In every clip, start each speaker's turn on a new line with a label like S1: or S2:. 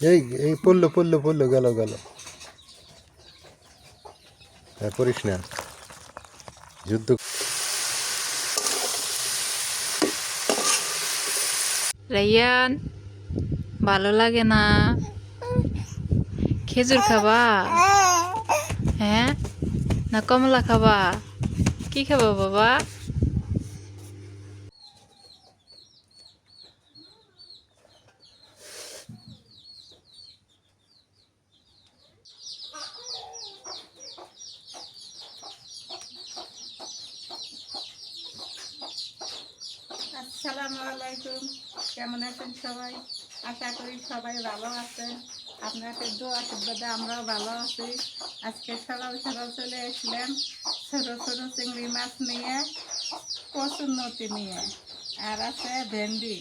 S1: এই এই পড়ল পড়ল পড়ল, গেল গেল। হ্যাঁ করিস না। যুদ্ধ
S2: রাইয়ান ভালো লাগে না। খেজুর খাবা? হ্যাঁ? না কমলা খাবা? কি খাবা বাবা
S3: আসসালামু আলাইকুম কেমন আছেন সবাই আশা করি সবাই ভালো আছেন আপনাদের দো আশীর্বাদে আমরাও ভালো আছি আজকে সকাল সকাল চলে আসলাম ছোটো ছোটো চিংড়ি মাছ নিয়ে কচুর নতি নিয়ে আর আছে ভেন্ডি।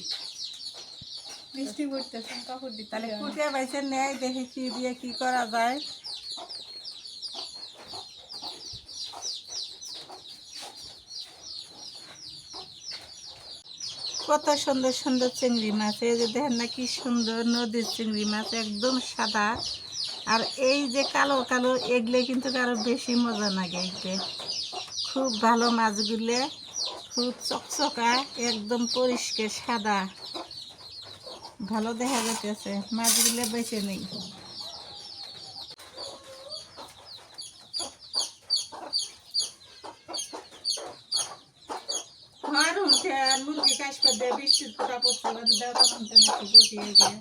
S2: বৃষ্টি পড়তেছে কাপড় দিতে
S3: তাহলে কুটিয়া বাইছে নেয় দেখি কি দিয়ে কি করা যায়। কত সুন্দর সুন্দর চিংড়ি মাছ এই যে দেখেন না কি সুন্দর নদীর চিংড়ি মাছ একদম সাদা। আর এই যে কালো কালো, এগুলো কিন্তু আরও বেশি মজা লাগে এইতে খুব ভালো মাছগুলো, খুব চকচকা, একদম পরিষ্কার, সাদা। ভালো দেখা যাচ্ছে মাছগুলো বেছে নেই। মুরগি কাজ করে দেয় বৃষ্টির ফোটা পড়ছে এবার দাও তখন তো নাকি বসিয়ে গিয়ে।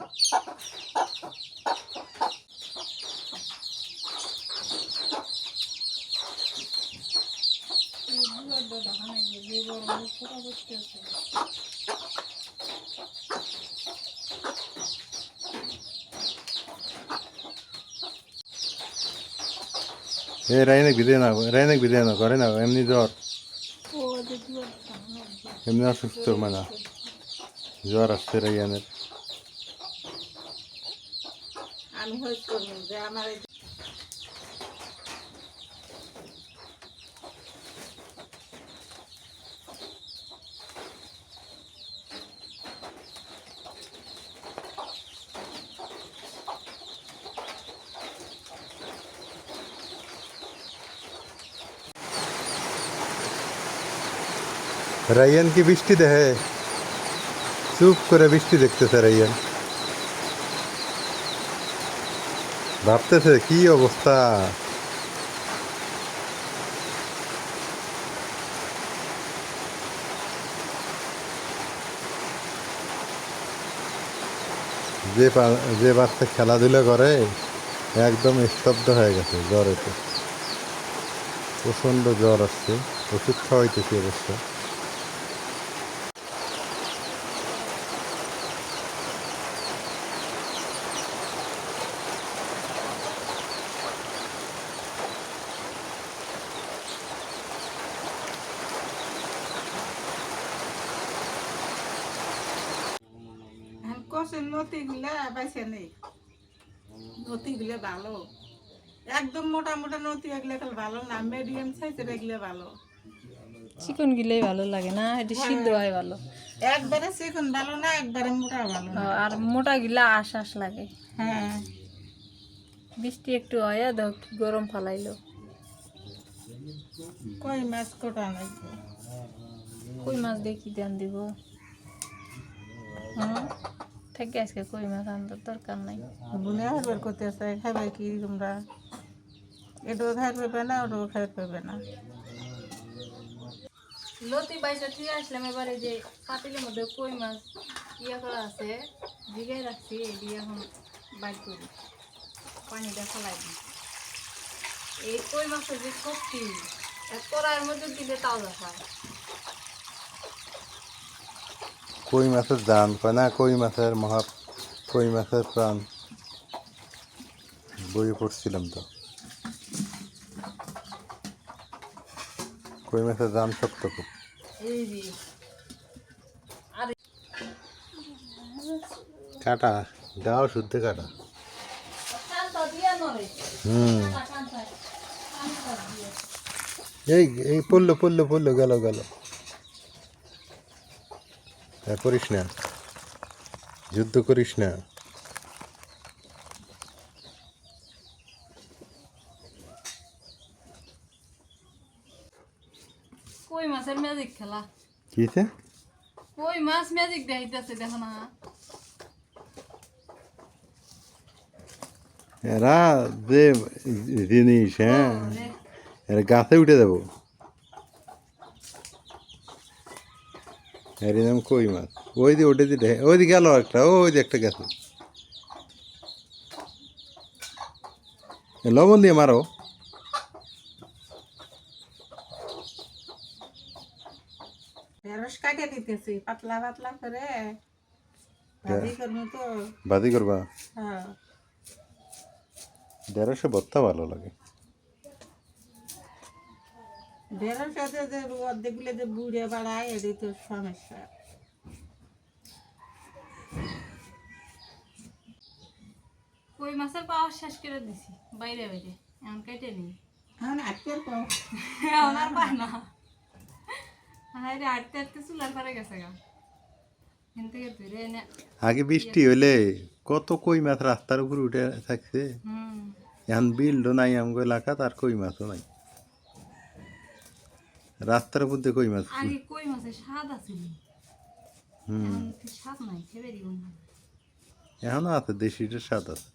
S1: এ, রাইনেক বিদে না রাইনেক বিদে না করে না এমনি জ্বর। এমনি অসুস্থ মানে। জ্বর আসছে রাইয়ানের।
S3: আমি যে আমার
S1: রাইয়ান কি বৃষ্টি দেখে চুপ করে বৃষ্টি দেখতেছে রাইয়ান ভাবতেছে, কি অবস্থা? যে যে বাচ্চা খেলাধুলা করে, একদম স্তব্ধ হয়ে গেছে জ্বরেতে। প্রচণ্ড জ্বর আসছে, ওষুধ খাওয়াইতেছি অবশ্য।
S3: কষের নতিগুলা বাইছে নেই নতিগুলো ভালো। একদম মোটা মোটা নতি এগুলো তাহলে ভালো না মিডিয়াম সাইজের এগুলো ভালো।
S2: চিকন গিলেই ভালো লাগে না এটা সিদ্ধ হয় ভালো।
S3: একবারে চিকন ভালো না একবারে মোটা ভালো
S2: আর মোটা গিলা আশ আশ লাগে।
S3: হ্যাঁ।
S2: বৃষ্টি একটু হয় দাও কি গরম ফালাইলো।
S3: কই মাছ কোটা নাই
S2: কই মাছ দেখি ধ্যান দিব। হুম? থেকে আজকে কই মাছ আনতে দরকার নাই
S3: বুনে হারবার করতেছে খাবে কি তোমরা এটাও খাই পাবে না ওটাও খাই পাবে না
S2: লতি বাইসা ঠিক আসলাম এবারে যে পাতিলের মধ্যে কই মাছ ইয়ে করা আছে ভিগাই রাখছি এটি এখন বাইর করি পানিটা ফেলাই দিই এই কই মাছের যে শক্তি কড়াইয়ের মধ্যে দিলে তাজা হয়
S1: কই মাছের দাম কয় না কই মাছের মহা কই মাছের প্রাণ বইয়ে পড়ছিলাম তো। কই মাছের দাম শক্ত খুব। কাটা গাও শুদ্ধ কাটা। হুম। এই এই পড়ল পড়ল পড়ল গেল গেল। তা করিস না। যুদ্ধ করিস না।
S2: কই মাছের ম্যাজিক খেলা?
S1: কি কিছে
S2: কই মাছ ম্যাজিক দেখাইতেছে দেখো না।
S1: এরা যে জিনিস হ্যাঁ এরা গাছে উঠে যাব এর নাম কই মাছ? ওই দিয়ে উঠে দিতে ওই দিকে গেল একটা ওই দিয়ে একটা গেছে। লবণ দিয়ে মারো।
S3: ঢেঁড়স কাটে দিতেছি পাতলা পাতলা করে। ভাজি করব তো।
S1: বাদি করবা?
S3: হ্যাঁ।
S1: ভর্তা ভালো লাগে।
S3: ঢেঁড়স সাথে যে অর্ধেকগুলো যে বুড়ে বাড়ায় এটাই তো সমস্যা।
S2: কই মাছের পাওয়া শেষ করে দিছি বাইরে বাইরে এখন কেটে নি
S3: এখন আজকের কম
S2: এখন আর পায় না। হাই আটতে আটতে চুলার পারে গেছে গা। এখান থেকে ধরে এনে
S1: আগে বৃষ্টি হইলে কত কই মাছ রাস্তার উপর উঠে থাকছে। এখন বিলও নাই আমগো এলাকা তার কই মাছও নাই। রাস্তার মধ্যে কই মাছ?
S2: আগে কই মাছের স্বাদ আছে
S1: হুম।
S2: এখন স্বাদ নাই খেয়ে দিব না
S1: এখনও আছে দেশিটার স্বাদ আছে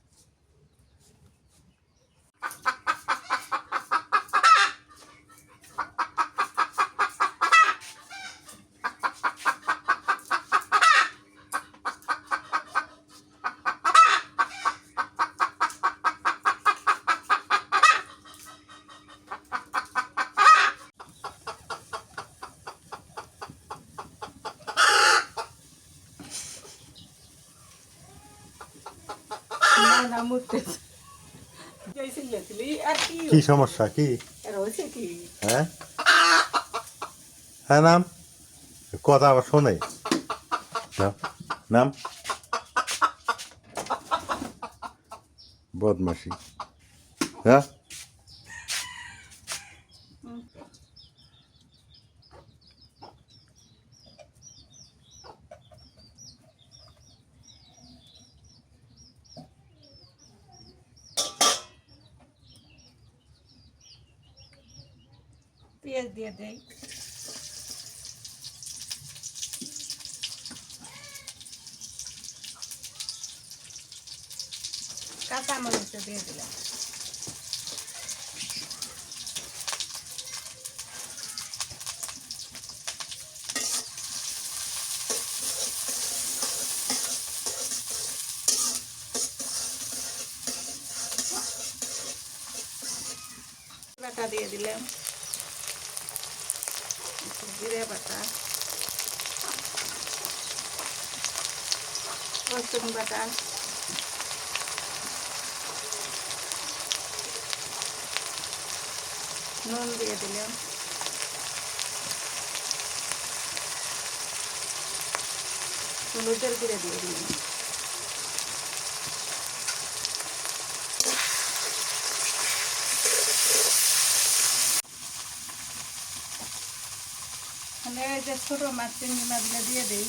S3: না না মুড়তেছে যাইছিলি আর কি
S1: সমস্যা? কি? হ্যাঁ? হ্যাঁ নাম? কথা আবার শোনে। নাম? বদমাসি হ্যাঁ?
S3: পেঁয়াজ দিয়ে দেয় কাঁচা মরিচ দিয়ে দিলাম। বাটা দিয়ে দিলাম। জিরে বাটা রসুন বাটা। নুন দিয়ে দিলাম। হলুদের গুঁড়ে দিয়ে দিলাম। যে ছোটো মাছ চিংড়ি মাছগুলো দিয়ে দিই।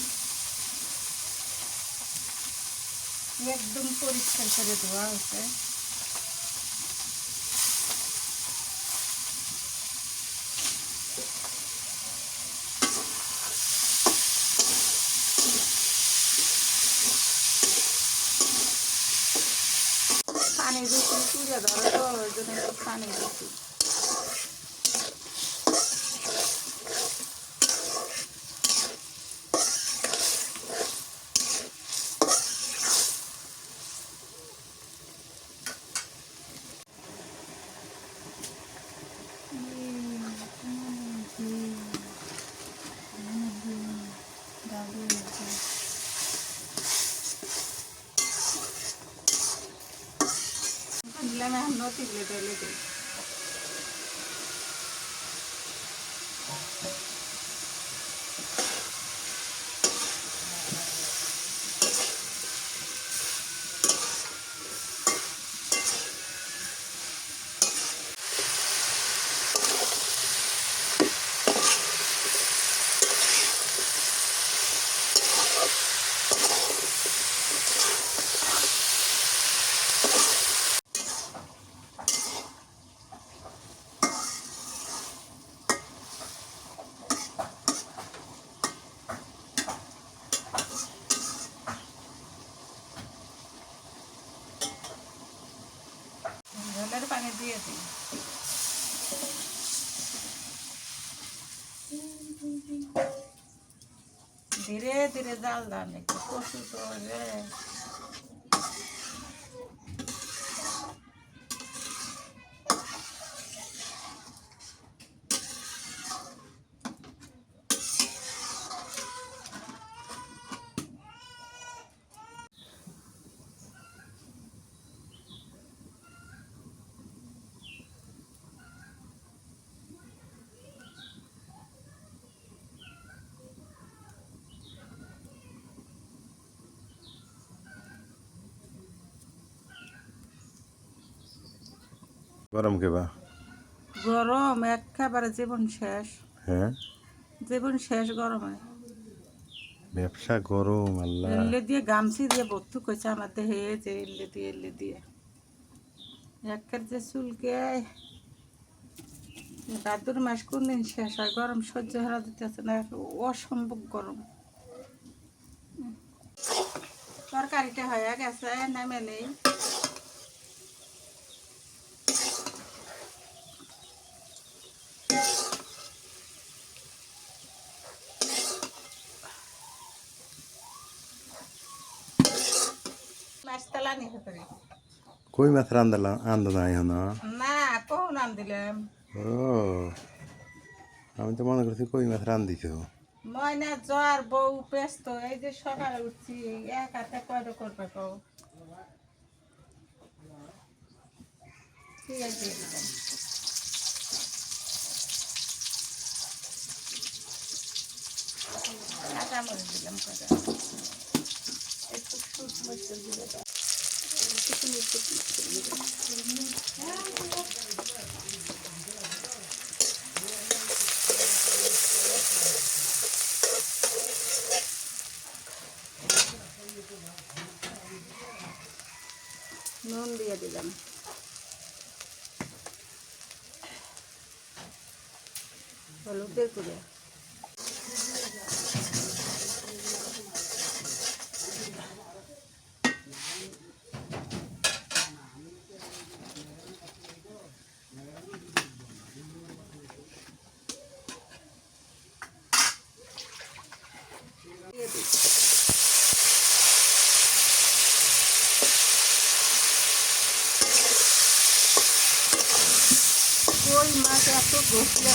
S3: একদম পরিষ্কার করে ধোয়া হচ্ছে পানি বেশি তুলে ধরো তো জন্য পানি বেশি ধীরে ধীরে জাল দান একটু কষু
S1: গরম কেবা
S3: গরম একেবারে জীবন শেষ।
S1: হ্যাঁ?
S3: জীবন শেষ গরমে।
S1: ব্যবসা গরম আল্লাহ।
S3: এল্লে দিয়ে গামছি দিয়ে বত্তু কইছে আমার দেহে যে এল্লে দিয়ে এল্লে দিয়ে। একের যে চুলকে। ভাদ্র মাস কোন দিন শেষ হয়? গরম সহ্য হারা দিতেছে না অসম্ভব গরম। তরকারিটা হয়ে গেছে নামে নেই।
S1: কই মাছ রান্দালাম আন্দা নাই হন?
S3: না কখন আন দিলাম
S1: ও আমি তো মনে করছি কই মাছ রান্দিছ
S3: ময়না জ্বর বউ ব্যস্ত এই যে সকালে উঠছি এক হাতে কয়টা করবে কও? ঠিক আছে দিলাম। কাঁচামরিচ দিলাম কয়টা। একটু শুট মরিচ দিলে দাও। একটু মিষ্টি মিষ্টি দিলে। নুন দিয়ে দিলাম হলুদের গুঁড়ো দিয়ে দিই। কই মাছ এত ঘষলেন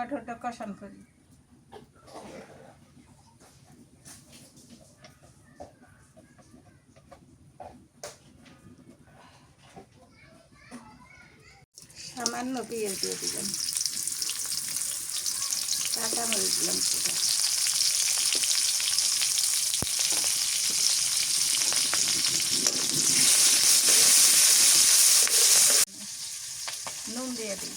S3: টমেটোটা কষান করি। সামান্য পেঁয়াজ দিয়ে দিলাম। কাঁচামরিচ দিলাম। সেটা নুন দিয়ে দিই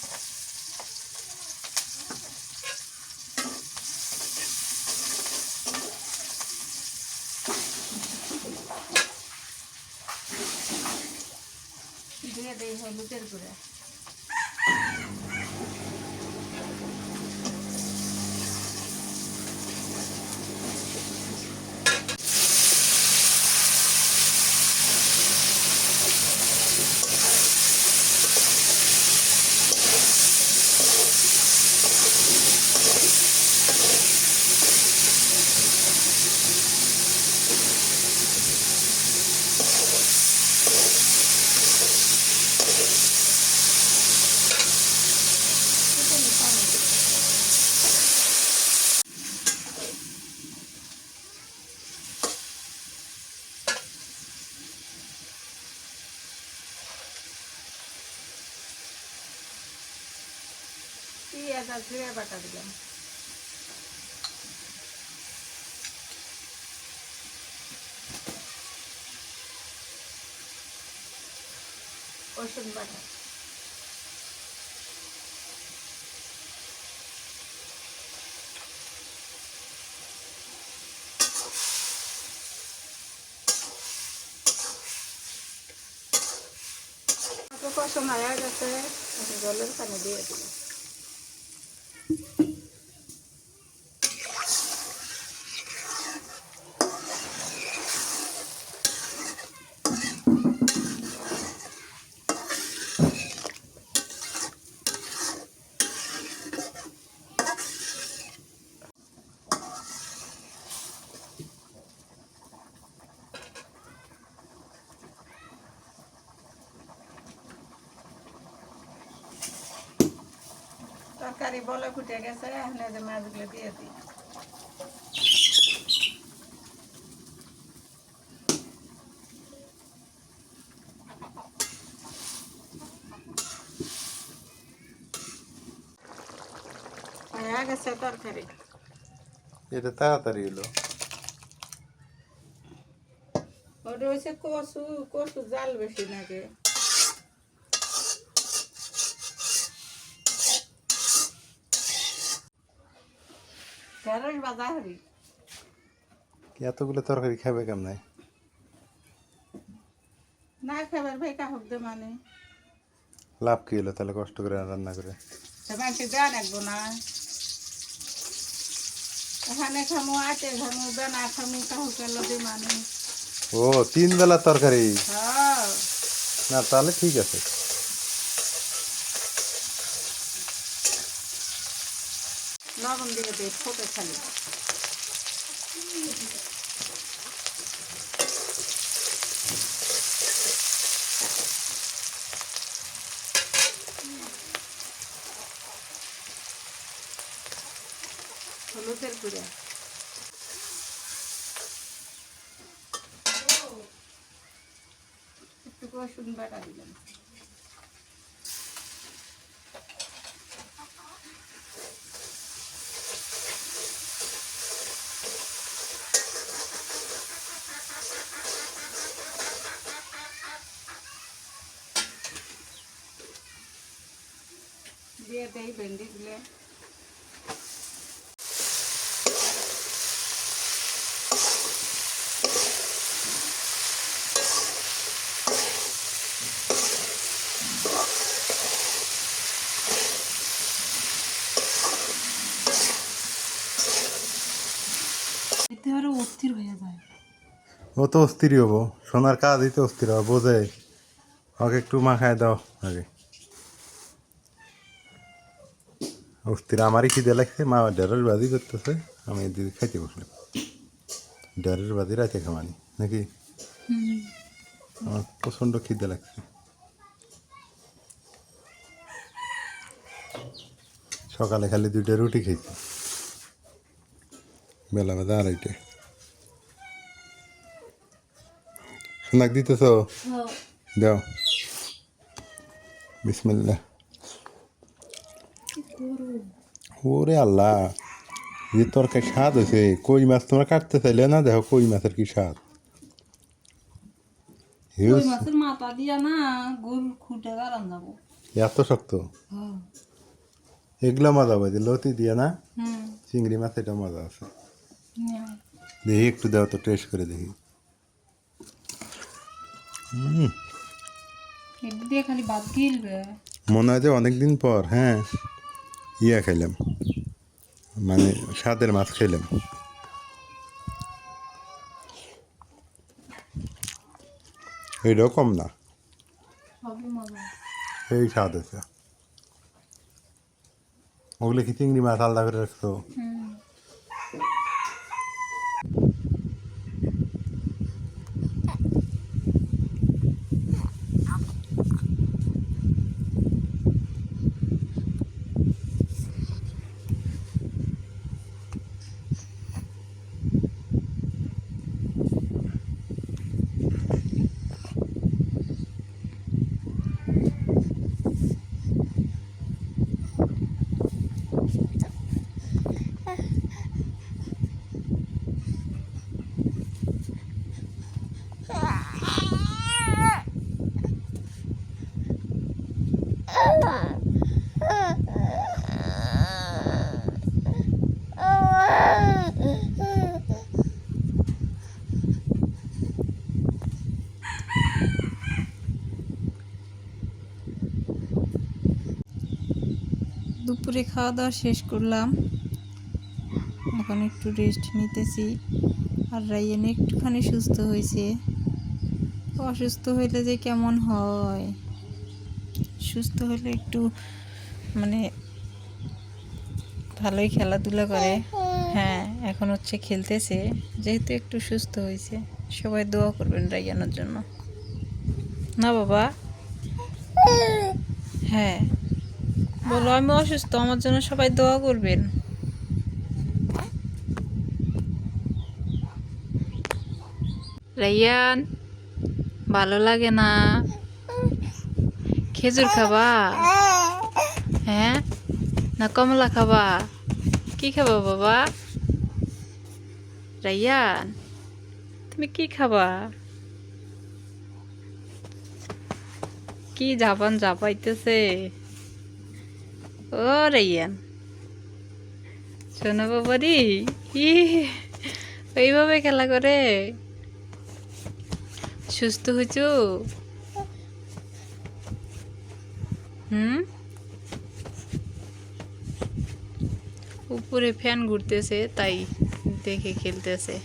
S3: দিয়ে দিই হলুদের গুঁড়া আর জিরা বাটা দিলাম। রসুন বাটা। হয়ে গেছে জলের পানি দিয়ে দিলাম তরকারি বলে ফুটে গেছে এখন এই যে মাছগুলো দিয়ে দিই হয়ে গেছে তরকারি
S1: এটা তাড়াতাড়ি হলো
S3: ওটা হচ্ছে কচু কচু জাল বেশি নাকি ঢেঁড়স বাজা হরি
S1: এতগুলো তরকারি খাবে কেমন?
S3: না খাবার ভাই কাহক দে মানে।
S1: লাভ কি হলো তাহলে কষ্ট করে রান্না করে?
S3: মাংসে দেওয়া রাখব না। এখানে খামো আটে খামো বেনা খামো কাহু কেলো দে মানে।
S1: ও তিন বেলা তরকারি?
S3: হ্যাঁ।
S1: না তাহলে ঠিক আছে।
S3: লবণ দিয়ে দে ফোটে খালি হলুদের গুঁড়া। একটু রসুন বাটা দিলাম। দিয়ে ভেন্ডি দিলে
S2: এতে আরও অস্থির হয়ে যায়।
S1: ও তো অস্থির হব। সোনার কাজই তো অস্থির হব বোঝে। ওকে একটু মাখায় দাও আগে। অস্থির আমারই খিদে লাগছে মা ডেরের বাজি করতেছে আমি এদিকে খাইতে বসলাম ডেরের বাজি রাতে খামানি নাকি আমার প্রচণ্ড খিদে লাগছে সকালে খালি দুইটা রুটি খেয়েছি বেলা বাজে আড়াইটে সোনাক দিতেছ দাও বিসমিল্লা ওরে আল্লাহ যে তরকারি স্বাদ হয়েছে কই মাছ তোমরা কাটতে চাইলে না? দেখো কই মাছের কি স্বাদ। এত শক্ত? এগুলো মজা পাই লতি দিয়ে না? চিংড়ি মাছ এটা মজা আছে। দেখি একটু দাও তো টেস্ট করে দেখি। মনে হয় যে অনেকদিন পর হ্যাঁ। ইয়া খাইলাম। মানে স্বাদের মাছ খাইলাম। এইরকম কম না। এই স্বাদ আছে। ওগুলো কি চিংড়ি মাছ আলাদা করে রাখছো?
S2: দুপুরে খাওয়া দাওয়া শেষ করলাম। এখন একটু রেস্ট নিতেছি। আর রাইয়ান একটুখানি সুস্থ হয়েছে। অসুস্থ হইলে যে কেমন হয়? সুস্থ হলে একটু মানে ভালোই খেলাধুলা করে। হ্যাঁ এখন হচ্ছে খেলতেছে। যেহেতু একটু সুস্থ হয়েছে সবাই দোয়া করবেন রাইয়ানোর জন্য। না বাবা? হ্যাঁ। বলো, আমি অসুস্থ, আমার জন্য সবাই দোয়া করবেন। রাইয়ান, ভালো লাগে না? খেজুর খাবা? হ্যাঁ? না কমলা খাবা? কি খাবা বাবা? রাইয়ান, তুমি কি খাবা? কি জাপান জাপাইতেছে? ও রাইয়ান শোনো বাবারি ই ওইভাবে খেলা করে সুস্থ হয়েছ হুম উপরে ফ্যান ঘুরতেছে তাই দেখে খেলতেছে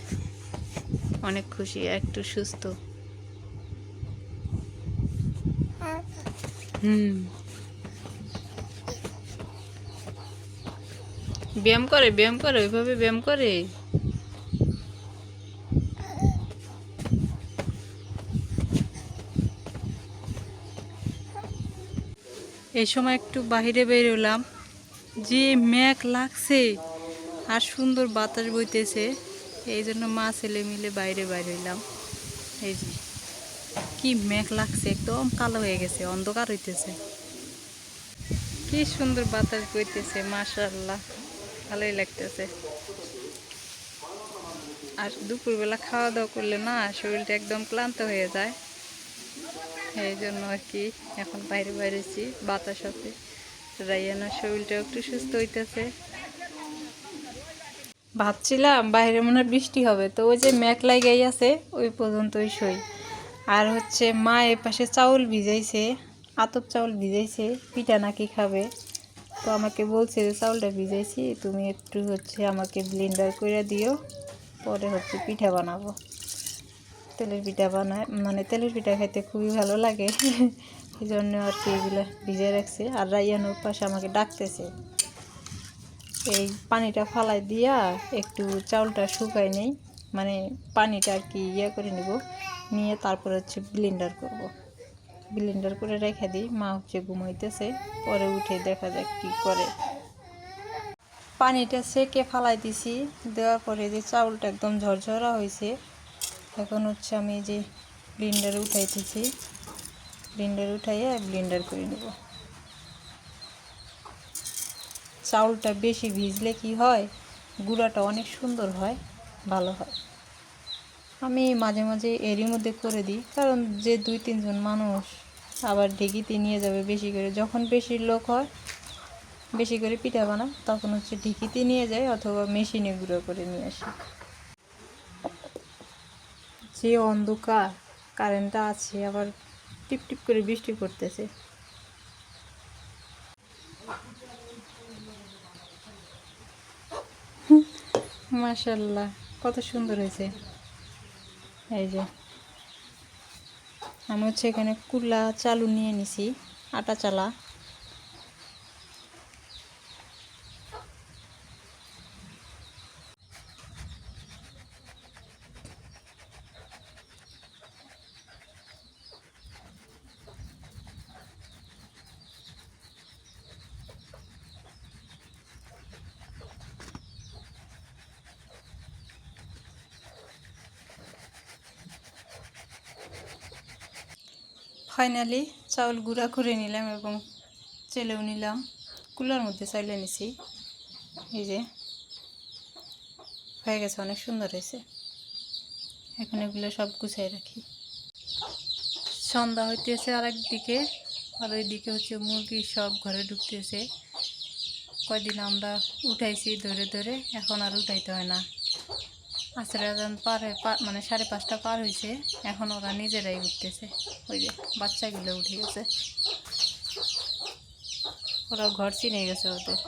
S2: অনেক খুশি একটু সুস্থ হুম ব্যায়াম করে ব্যায়াম করে, ওইভাবে ব্যায়াম করে। এই সময় একটু বাইরে বেরোলাম যে মেঘ লাগছে, আর সুন্দর বাতাস বইতেছে, এই জন্য মা ছেলে মিলে বাইরে বাইরে হইলাম। এই যে, কি মেঘ লাগছে, একদম কালো হয়ে গেছে, অন্ধকার হইতেছে। কি সুন্দর বাতাস বইতেছে মাশাল্লাহ ভালোই লাগতেছে। আর দুপুরবেলা খাওয়া দাওয়া করলে না শরীরটা একদম ক্লান্ত হয়ে যায়। এই জন্য আর কি এখন বাইরে বাইরেছি বাতাস আছে। রাইয়ানার শরীরটা একটু সুস্থ হইতেছে। ভাবছিলাম বাইরে মনে বৃষ্টি হবে, তো ওই যে মেঘ লাগাই আছে, ওই পর্যন্তই সই আর হচ্ছে মা এ পাশে চাউল ভিজাইছে, আতপ চাউল ভিজাইছে, পিঠা নাকি খাবে। তো আমাকে বলছে যে, চাউলটা ভিজাইছি, তুমি একটু হচ্ছে আমাকে ব্লেন্ডার করে দিও, পরে হচ্ছে পিঠা বানাবো। তেলের পিঠা বানায় মানে তেলের পিঠা খেতে খুবই ভালো লাগে। এই জন্য আর কি এগুলো ভিজে রাখছে। আর রাইয়ানোর পাশে আমাকে ডাকতেছে। এই পানিটা ফালাই দিয়া একটু চাউলটা শুকাই নেই মানে পানিটা আর কি ইয়ে করে নিব, নিয়ে তারপর হচ্ছে ব্লেন্ডার করব। ব্লেন্ডার করে রেখে দিই। মা হচ্ছে ঘুমাইতেছে, পরে উঠে দেখা যাক কি করে। পানিটা সেকে ফালাই দিছি, দেওয়ার পরে যে চাউলটা একদম ঝরঝরা হয়েছে, এখন হচ্ছে আমি যে ব্লেন্ডারে উঠাইতেছি ব্লেন্ডারে উঠাইয়া ব্লেন্ডার করে নেব। চাউলটা বেশি ভিজলে কি হয়? গুঁড়াটা অনেক সুন্দর হয়, ভালো হয়। আমি মাঝে মাঝে এরই মধ্যে করে দিই, কারণ যে দুই, তিনজন মানুষ আবার ঢেকিতে নিয়ে যাবে বেশি করে, যখন বেশি লোক হয়, বেশি করে পিঠা বানায়, তখন হচ্ছে ঢেকিতে নিয়ে যায় অথবা মেশিনে গুঁড়ো করে নিয়ে আসি। যে অন্ধকার, কারেন্টটা আছে, আবার টিপ টিপ করে বৃষ্টি পড়তেছে। মাশাল্লাহ, কত সুন্দর হয়েছে। এই যে। আমি হচ্ছে এখানে কুলা চালু নিয়ে নিছি আটা চালা। ফাইনালি চাউল গুঁড়া করে নিলাম এবং চেলেও নিলাম। কুলার মধ্যে চাইলে নিছি। এই যে, হয়ে গেছে, অনেক সুন্দর হয়েছে। এখন এগুলো সব গুছাই রাখি। সন্ধ্যা হইতেছে আর একদিকে আর ওইদিকে হচ্ছে মুরগি সব ঘরে ঢুকতেছে। কয়দিন আমরা উঠাইছি ধরে ধরে, এখন আর উঠাইতে হয় না। আসরে আজান পার হয়ে মানে সাড়ে পাঁচটা পার হয়েছে, এখন ওরা নিজেরাই উঠতেছে। ওই যে বাচ্চাগুলো উঠে গেছে। ওরা ঘর চিনে গেছে ওদের।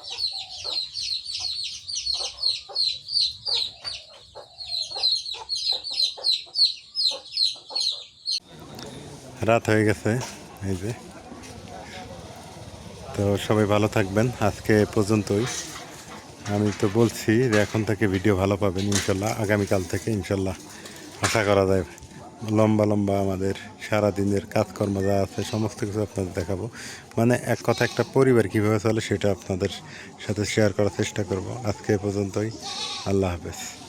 S1: রাত হয়ে গেছে, এই যে। তো সবাই ভালো থাকবেন, আজকে পর্যন্তই। আমি তো বলছি যে এখন থেকে ভিডিও ভালো পাবেন, ইনশাল্লাহ। আগামীকাল থেকে, ইনশাল্লাহ। আশা করা যায় লম্বা লম্বা আমাদের সারা দিনের কাজকর্ম যা আছে, সমস্ত কিছু আপনাদের দেখাবো। মানে এক কথা, একটা পরিবার কীভাবে চলে সেটা আপনাদের সাথে শেয়ার করার চেষ্টা করব। আজকে পর্যন্তই। আল্লাহ হাফেজ।